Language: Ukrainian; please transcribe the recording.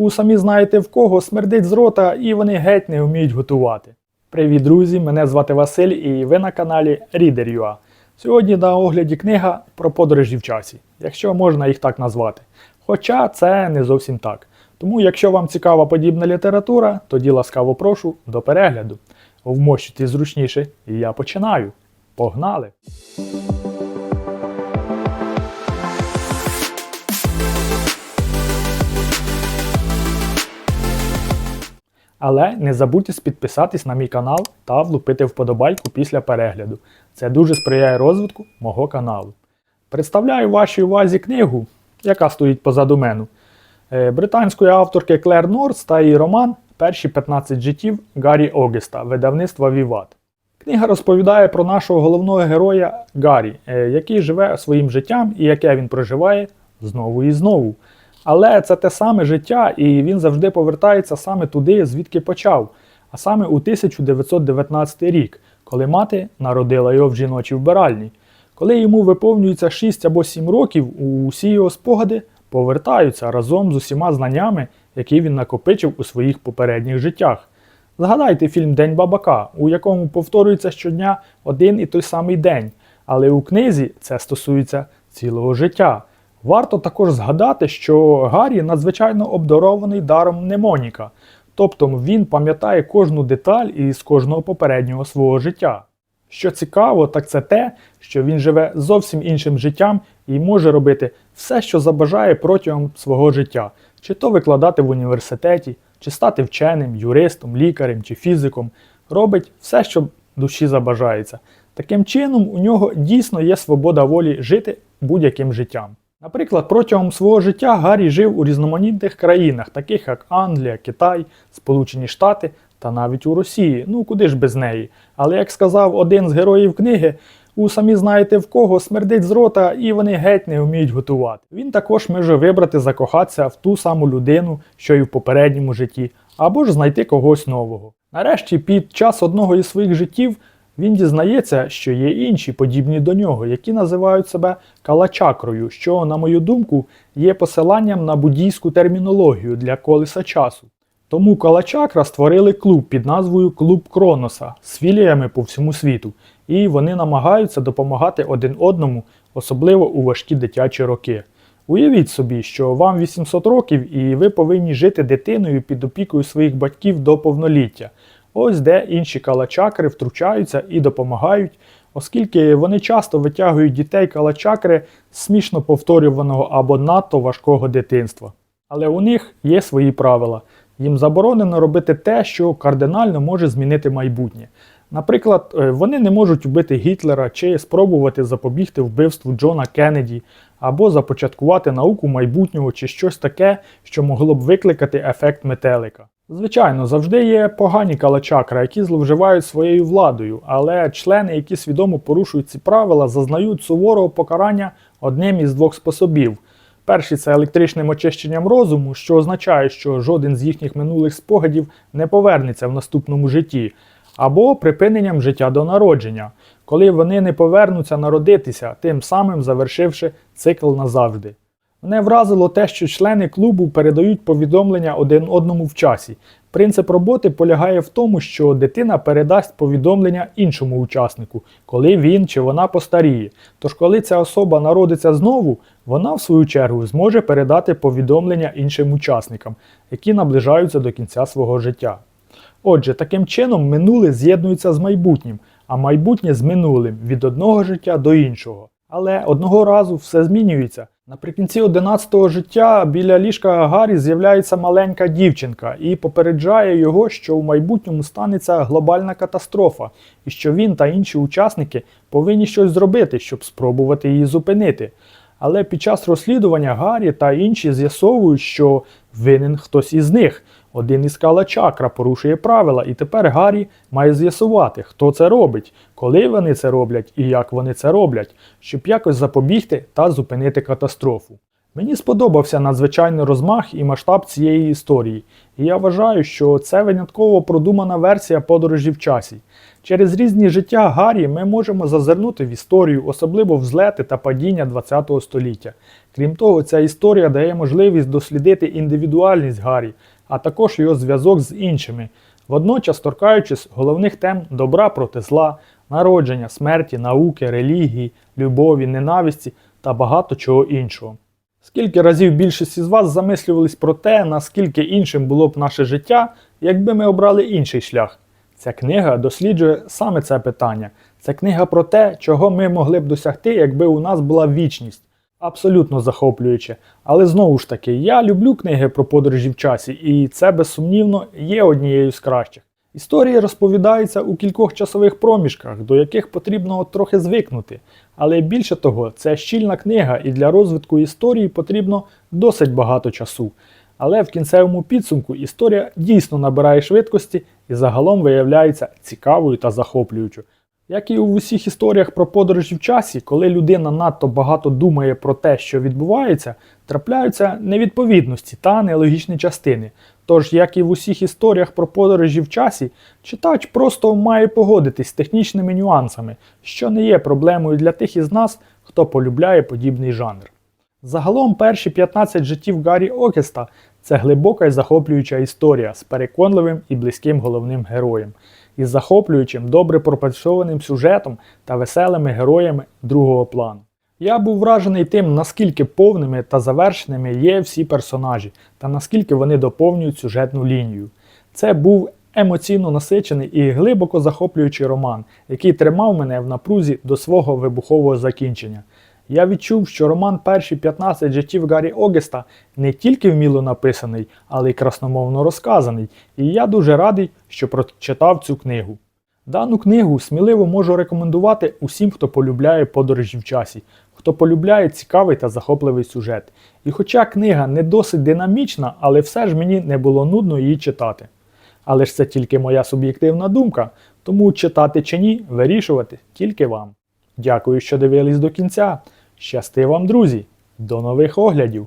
У самі знаєте в кого смердить з рота і вони геть не вміють готувати. Привіт, друзі! Мене звати Василь і ви на каналі Reader.ua. Сьогодні на огляді книга про подорожі в часі, якщо можна їх так назвати. Хоча це не зовсім так. Тому, якщо вам цікава подібна література, тоді ласкаво прошу до перегляду. Вмощуйтесь зручніше, і я починаю. Погнали! Але не забудьте підписатись на мій канал та влупити вподобайку після перегляду. Це дуже сприяє розвитку мого каналу. Представляю вашій увазі книгу, яка стоїть позаду мене, е, британської авторки Клер Норс та її роман Перші 15 життів Гаррі Огеста, видавництва Віват. Книга розповідає про нашого головного героя Гаррі, е, який живе своїм життям і яке він проживає знову і знову. Але це те саме життя, і він завжди повертається саме туди, звідки почав, а саме у 1919 рік, коли мати народила його в жіночій вбиральні. Коли йому виповнюється 6 або 7 років, усі його спогади повертаються разом з усіма знаннями, які він накопичив у своїх попередніх життях. Згадайте фільм День бабака, у якому повторюється щодня один і той самий день, але у книзі це стосується цілого життя. Варто також згадати, що Гаррі надзвичайно обдарований даром мнемоніка, тобто він пам'ятає кожну деталь із кожного попереднього свого життя. Що цікаво, так це те, що він живе зовсім іншим життям і може робити все, що забажає протягом свого життя, чи то викладати в університеті, чи стати вченим, юристом, лікарем чи фізиком, робить все, що душі забажається. Таким чином, у нього дійсно є свобода волі жити будь-яким життям. Наприклад, протягом свого життя Гаррі жив у різноманітних країнах, таких як Англія, Китай, Сполучені Штати та навіть у Росії. Ну куди ж без неї. Але як сказав один з героїв книги, у самі знаєте в кого смердить з рота і вони геть не вміють готувати. Він також може вибрати закохатися в ту саму людину, що й в попередньому житті, або ж знайти когось нового. Нарешті, під час одного із своїх життів він дізнається, що є інші подібні до нього, які називають себе калачакрою, що, на мою думку, є посиланням на буддійську термінологію для колеса часу. Тому калачакра створили клуб під назвою Клуб Кроноса з філіями по всьому світу, і вони намагаються допомагати один одному, особливо у важкі дитячі роки. Уявіть собі, що вам 800 років і ви повинні жити дитиною під опікою своїх батьків до повноліття. Ось де інші калачакри втручаються і допомагають, оскільки вони часто витягують дітей калачакри смішно повторюваного або надто важкого дитинства. Але у них є свої правила. Їм заборонено робити те, що кардинально може змінити майбутнє. Наприклад, е, вони не можуть вбити Гітлера чи спробувати запобігти вбивству Джона Кеннеді, або започаткувати науку майбутнього чи щось таке, що могло б викликати ефект метелика. Звичайно, завжди є погані калачакра, які зловживають своєю владою, але члени, які свідомо порушують ці правила, зазнають суворого покарання одним із двох способів. Перший це електричним очищенням розуму, що означає, що жоден з їхніх минулих спогадів не повернеться в наступному житті, або припиненням життя до народження, коли вони не повернуться народитися, тим самим завершивши цикл назавжди. Мене вразило те, що члени клубу передають повідомлення один одному в часі. Принцип роботи полягає в тому, що дитина передасть повідомлення іншому учаснику, коли він чи вона постаріє. Тож, коли ця особа народиться знову, вона в свою чергу зможе передати повідомлення іншим учасникам, які наближаються до кінця свого життя. Отже, таким чином минуле з'єднується з майбутнім, а майбутнє з минулим від одного життя до іншого. Але одного разу все змінюється. Наприкінці 11-го життя біля ліжка Гаррі з'являється маленька дівчинка і попереджає його, що в майбутньому станеться глобальна катастрофа, і що він та інші учасники повинні щось зробити, щоб спробувати її зупинити. Але під час розслідування Гаррі та інші з'ясовують, що винен хтось із них. Один із калачакра порушує правила, і тепер Гаррі має з'ясувати, хто це робить, коли вони це роблять і як вони це роблять, щоб якось запобігти та зупинити катастрофу. Мені сподобався надзвичайний розмах і масштаб цієї історії, і я вважаю, що це винятково продумана версія подорожі в часі. Через різні життя Гаррі ми можемо зазирнути в історію, особливо в злети та падіння ХХ століття. Крім того, ця історія дає можливість дослідити індивідуальність Гаррі, а також його зв'язок з іншими, водночас торкаючись головних тем добра проти зла, народження, смерті, науки, релігії, любові, ненависті та багато чого іншого. Скільки разів більшість із вас замислювались про те, наскільки іншим було б наше життя, якби ми обрали інший шлях? Ця книга досліджує саме це питання. Це книга про те, чого ми могли б досягти, якби у нас була вічність. Абсолютно захоплююче. Але знову ж таки, я люблю книги про подорожі в часі, і це безсумнівно є однією з кращих. Історії розповідаються у кількох часових проміжках, до яких потрібно трохи звикнути. Але більше того, це щільна книга, і для розвитку історії потрібно досить багато часу. Але в кінцевому підсумку історія дійсно набирає швидкості і загалом виявляється цікавою та захоплюючою. Як і у усіх історіях про подорожі в часі, коли людина надто багато думає про те, що відбувається, трапляються невідповідності та нелогічні частини. Тож, як і в усіх історіях про подорожі в часі, читач просто має погодитись з технічними нюансами, що не є проблемою для тих із нас, хто полюбляє подібний жанр. Загалом перші 15 життів Гаррі Океста це глибока і захоплююча історія з переконливим і близьким головним героєм, із захоплюючим, добре пропрацьованим сюжетом та веселими героями другого плану. Я був вражений тим, наскільки повними та завершеними є всі персонажі, та наскільки вони доповнюють сюжетну лінію. Це був емоційно насичений і глибоко захоплюючий роман, який тримав мене в напрузі до свого вибухового закінчення. Я відчув, що роман Перші 15 життів Гаррі Огеста не тільки вміло написаний, але й красномовно розказаний, і я дуже радий, що прочитав цю книгу. Дану книгу сміливо можу рекомендувати усім, хто полюбляє подорожі в часі, хто полюбляє цікавий та захопливий сюжет. І хоча книга не досить динамічна, але все ж мені не було нудно її читати. Але ж це тільки моя суб'єктивна думка, тому читати чи ні, вирішувати тільки вам. Дякую, що дивились до кінця. Щасти вам, друзі! До нових оглядів!